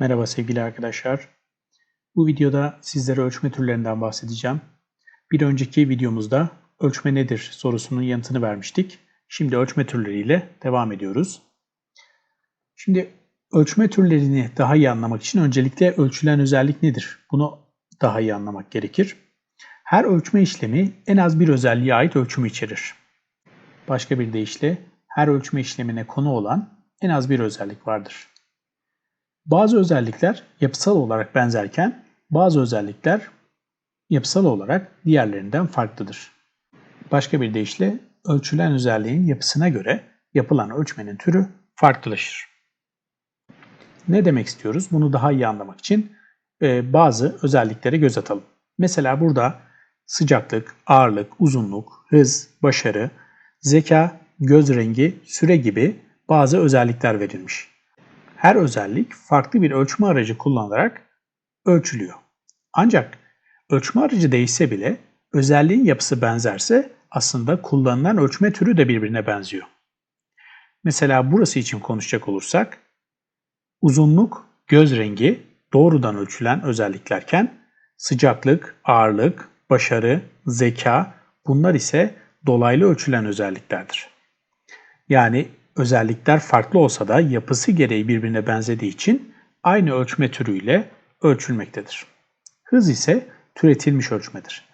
Merhaba sevgili arkadaşlar. Bu videoda sizlere ölçme türlerinden bahsedeceğim. Bir önceki videomuzda ölçme nedir sorusunun yanıtını vermiştik. Şimdi ölçme türleriyle devam ediyoruz. Şimdi ölçme türlerini daha iyi anlamak için öncelikle ölçülen özellik nedir? Bunu daha iyi anlamak gerekir. Her ölçme işlemi en az bir özelliğe ait ölçümü içerir. Başka bir deyişle her ölçme işlemine konu olan en az bir özellik vardır. Bazı özellikler yapısal olarak benzerken bazı özellikler yapısal olarak diğerlerinden farklıdır. Başka bir deyişle ölçülen özelliğin yapısına göre yapılan ölçmenin türü farklılaşır. Ne demek istiyoruz? Bunu daha iyi anlamak için e, bazı özelliklere göz atalım. Mesela burada sıcaklık, ağırlık, uzunluk, hız, başarı, zeka, göz rengi, süre gibi bazı özellikler verilmiş. Her özellik farklı bir ölçme aracı kullanılarak ölçülüyor. Ancak ölçme aracı değişse bile özelliğin yapısı benzerse aslında kullanılan ölçme türü de birbirine benziyor. Mesela burası için konuşacak olursak uzunluk, göz rengi doğrudan ölçülen özelliklerken sıcaklık, ağırlık, başarı, zeka bunlar ise dolaylı ölçülen özelliklerdir. Yani özellikler farklı olsa da yapısı gereği birbirine benzediği için aynı ölçme türüyle ölçülmektedir. Hız ise türetilmiş ölçmedir.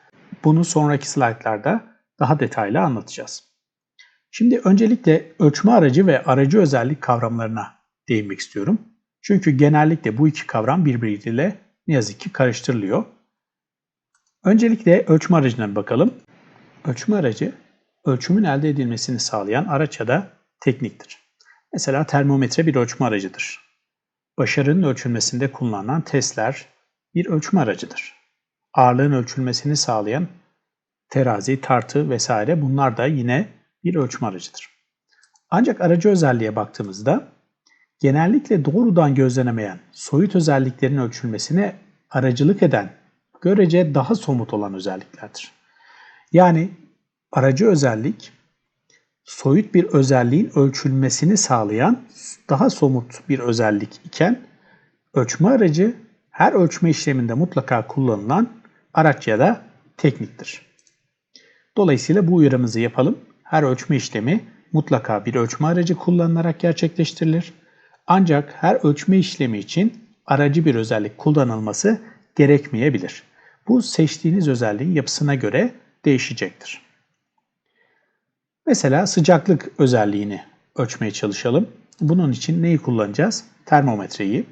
Bunu sonraki slaytlarda daha detaylı anlatacağız. Şimdi öncelikle ölçme aracı ve aracı özellik kavramlarına değinmek istiyorum. Çünkü genellikle bu iki kavram birbiriyle ne yazık ki karıştırılıyor. Öncelikle ölçme aracına bakalım. Ölçme aracı, ölçümün elde edilmesini sağlayan araç ya da tekniktir. Mesela termometre bir ölçme aracıdır. Başarının ölçülmesinde kullanılan testler bir ölçme aracıdır. Ağırlığın ölçülmesini sağlayan terazi, tartı vesaire bunlar da yine bir ölçme aracıdır. Ancak aracı özelliğe baktığımızda genellikle doğrudan gözlenemeyen soyut özelliklerin ölçülmesine aracılık eden görece daha somut olan özelliklerdir. Yani aracı özellik soyut bir özelliğin ölçülmesini sağlayan daha somut bir özellik iken ölçme aracı her ölçme işleminde mutlaka kullanılan araç ya da tekniktir. Dolayısıyla bu uyarımızı yapalım. Her ölçme işlemi mutlaka bir ölçme aracı kullanılarak gerçekleştirilir. Ancak her ölçme işlemi için aracı bir özellik kullanılması gerekmeyebilir. Bu seçtiğiniz özelliğin yapısına göre değişecektir. Mesela sıcaklık özelliğini ölçmeye çalışalım. Bunun için neyi kullanacağız? Termometreyi.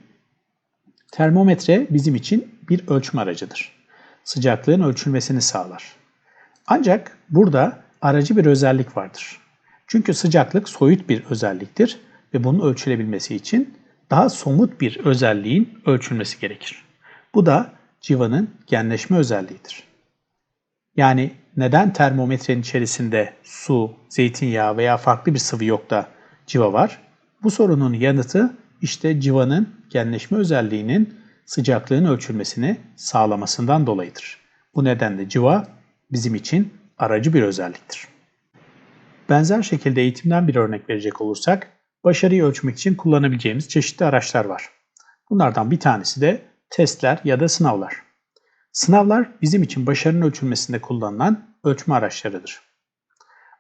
Termometre bizim için bir ölçme aracıdır. Sıcaklığın ölçülmesini sağlar. Ancak burada aracı bir özellik vardır. Çünkü sıcaklık soyut bir özelliktir ve bunun ölçülebilmesi için daha somut bir özelliğin ölçülmesi gerekir. Bu da civanın genleşme özelliğidir. Yani neden termometrenin içerisinde su, zeytinyağı veya farklı bir sıvı yok da civa var? Bu sorunun yanıtı işte civanın genleşme özelliğinin sıcaklığın ölçülmesini sağlamasından dolayıdır. Bu nedenle civa bizim için aracı bir özelliktir. Benzer şekilde eğitimden bir örnek verecek olursak, başarıyı ölçmek için kullanabileceğimiz çeşitli araçlar var. Bunlardan bir tanesi de testler ya da sınavlar. Sınavlar bizim için başarının ölçülmesinde kullanılan ölçme araçlarıdır.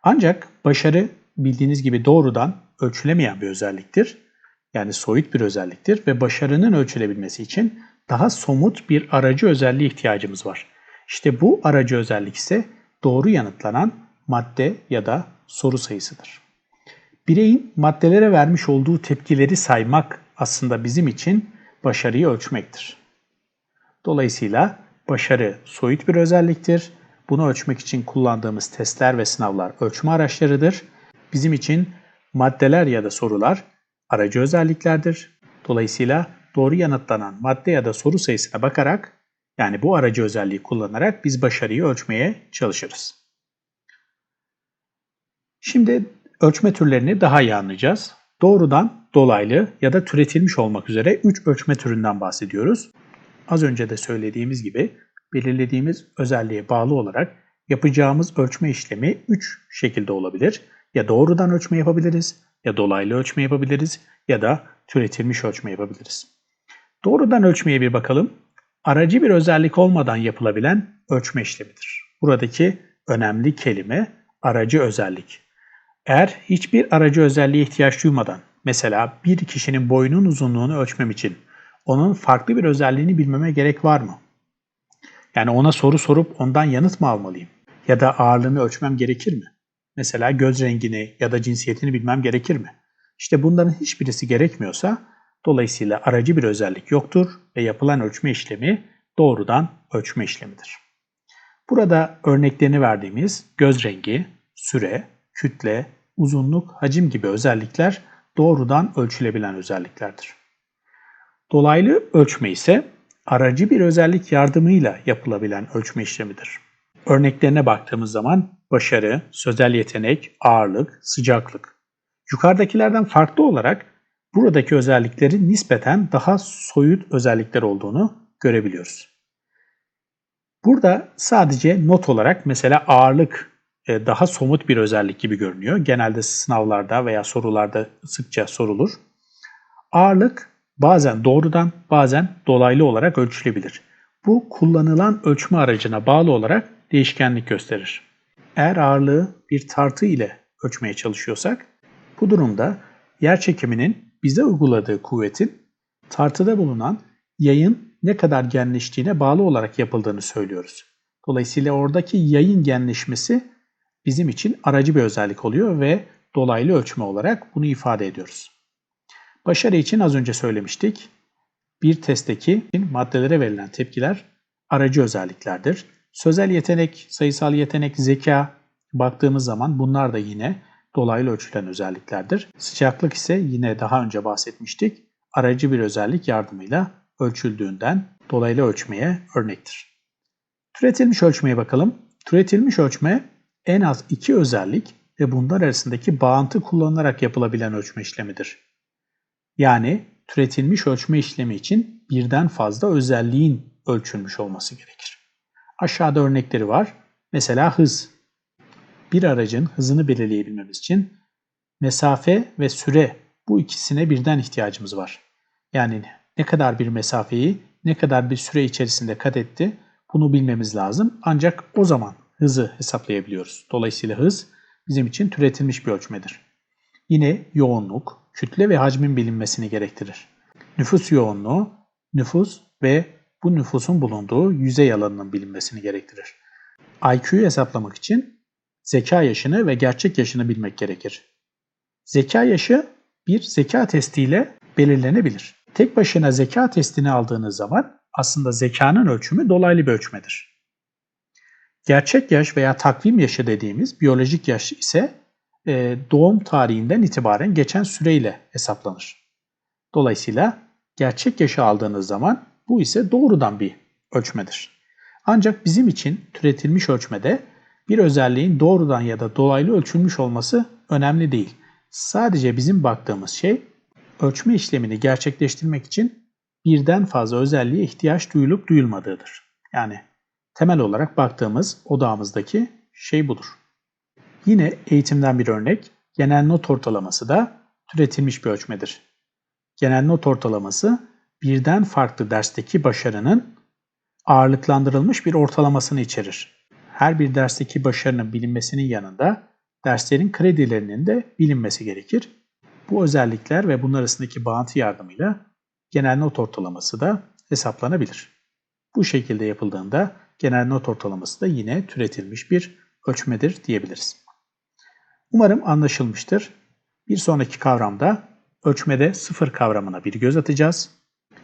Ancak başarı bildiğiniz gibi doğrudan ölçülemeyen bir özelliktir. Yani soyut bir özelliktir ve başarının ölçülebilmesi için daha somut bir aracı özelliğe ihtiyacımız var. İşte bu aracı özellik ise doğru yanıtlanan madde ya da soru sayısıdır. Bireyin maddelere vermiş olduğu tepkileri saymak aslında bizim için başarıyı ölçmektir. Dolayısıyla Başarı soyut bir özelliktir. Bunu ölçmek için kullandığımız testler ve sınavlar ölçme araçlarıdır. Bizim için maddeler ya da sorular aracı özelliklerdir. Dolayısıyla doğru yanıtlanan madde ya da soru sayısına bakarak yani bu aracı özelliği kullanarak biz başarıyı ölçmeye çalışırız. Şimdi ölçme türlerini daha iyi anlayacağız. Doğrudan dolaylı ya da türetilmiş olmak üzere 3 ölçme türünden bahsediyoruz. Az önce de söylediğimiz gibi belirlediğimiz özelliğe bağlı olarak yapacağımız ölçme işlemi 3 şekilde olabilir. Ya doğrudan ölçme yapabiliriz, ya dolaylı ölçme yapabiliriz ya da türetilmiş ölçme yapabiliriz. Doğrudan ölçmeye bir bakalım. Aracı bir özellik olmadan yapılabilen ölçme işlemidir. Buradaki önemli kelime aracı özellik. Eğer hiçbir aracı özelliğe ihtiyaç duymadan, mesela bir kişinin boyunun uzunluğunu ölçmem için onun farklı bir özelliğini bilmeme gerek var mı? Yani ona soru sorup ondan yanıt mı almalıyım? Ya da ağırlığını ölçmem gerekir mi? Mesela göz rengini ya da cinsiyetini bilmem gerekir mi? İşte bunların hiçbirisi gerekmiyorsa dolayısıyla aracı bir özellik yoktur ve yapılan ölçme işlemi doğrudan ölçme işlemidir. Burada örneklerini verdiğimiz göz rengi, süre, kütle, uzunluk, hacim gibi özellikler doğrudan ölçülebilen özelliklerdir. Dolaylı ölçme ise aracı bir özellik yardımıyla yapılabilen ölçme işlemidir. Örneklerine baktığımız zaman başarı, sözel yetenek, ağırlık, sıcaklık. Yukarıdakilerden farklı olarak buradaki özelliklerin nispeten daha soyut özellikler olduğunu görebiliyoruz. Burada sadece not olarak mesela ağırlık e, daha somut bir özellik gibi görünüyor. Genelde sınavlarda veya sorularda sıkça sorulur. Ağırlık bazen doğrudan bazen dolaylı olarak ölçülebilir. Bu kullanılan ölçme aracına bağlı olarak değişkenlik gösterir. Eğer ağırlığı bir tartı ile ölçmeye çalışıyorsak bu durumda yer çekiminin bize uyguladığı kuvvetin tartıda bulunan yayın ne kadar genleştiğine bağlı olarak yapıldığını söylüyoruz. Dolayısıyla oradaki yayın genleşmesi bizim için aracı bir özellik oluyor ve dolaylı ölçme olarak bunu ifade ediyoruz. Başarı için az önce söylemiştik. Bir testteki maddelere verilen tepkiler aracı özelliklerdir. Sözel yetenek, sayısal yetenek, zeka baktığımız zaman bunlar da yine dolaylı ölçülen özelliklerdir. Sıcaklık ise yine daha önce bahsetmiştik. Aracı bir özellik yardımıyla ölçüldüğünden dolaylı ölçmeye örnektir. Türetilmiş ölçmeye bakalım. Türetilmiş ölçme en az iki özellik ve bunlar arasındaki bağıntı kullanılarak yapılabilen ölçme işlemidir. Yani türetilmiş ölçme işlemi için birden fazla özelliğin ölçülmüş olması gerekir. Aşağıda örnekleri var. Mesela hız. Bir aracın hızını belirleyebilmemiz için mesafe ve süre bu ikisine birden ihtiyacımız var. Yani ne kadar bir mesafeyi ne kadar bir süre içerisinde kat etti bunu bilmemiz lazım. Ancak o zaman hızı hesaplayabiliyoruz. Dolayısıyla hız bizim için türetilmiş bir ölçmedir. Yine yoğunluk, kütle ve hacmin bilinmesini gerektirir. Nüfus yoğunluğu, nüfus ve bu nüfusun bulunduğu yüzey alanının bilinmesini gerektirir. IQ'yu hesaplamak için zeka yaşını ve gerçek yaşını bilmek gerekir. Zeka yaşı bir zeka testiyle belirlenebilir. Tek başına zeka testini aldığınız zaman aslında zekanın ölçümü dolaylı bir ölçmedir. Gerçek yaş veya takvim yaşı dediğimiz biyolojik yaş ise e, doğum tarihinden itibaren geçen süreyle hesaplanır. Dolayısıyla gerçek yaşı aldığınız zaman bu ise doğrudan bir ölçmedir. Ancak bizim için türetilmiş ölçmede bir özelliğin doğrudan ya da dolaylı ölçülmüş olması önemli değil. Sadece bizim baktığımız şey ölçme işlemini gerçekleştirmek için birden fazla özelliğe ihtiyaç duyulup duyulmadığıdır. Yani temel olarak baktığımız odağımızdaki şey budur. Yine eğitimden bir örnek, genel not ortalaması da türetilmiş bir ölçmedir. Genel not ortalaması birden farklı dersteki başarının ağırlıklandırılmış bir ortalamasını içerir. Her bir dersteki başarının bilinmesinin yanında derslerin kredilerinin de bilinmesi gerekir. Bu özellikler ve bunlar arasındaki bağıntı yardımıyla genel not ortalaması da hesaplanabilir. Bu şekilde yapıldığında genel not ortalaması da yine türetilmiş bir ölçmedir diyebiliriz. Umarım anlaşılmıştır. Bir sonraki kavramda ölçmede sıfır kavramına bir göz atacağız.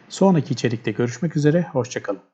Sonraki içerikte görüşmek üzere, hoşçakalın.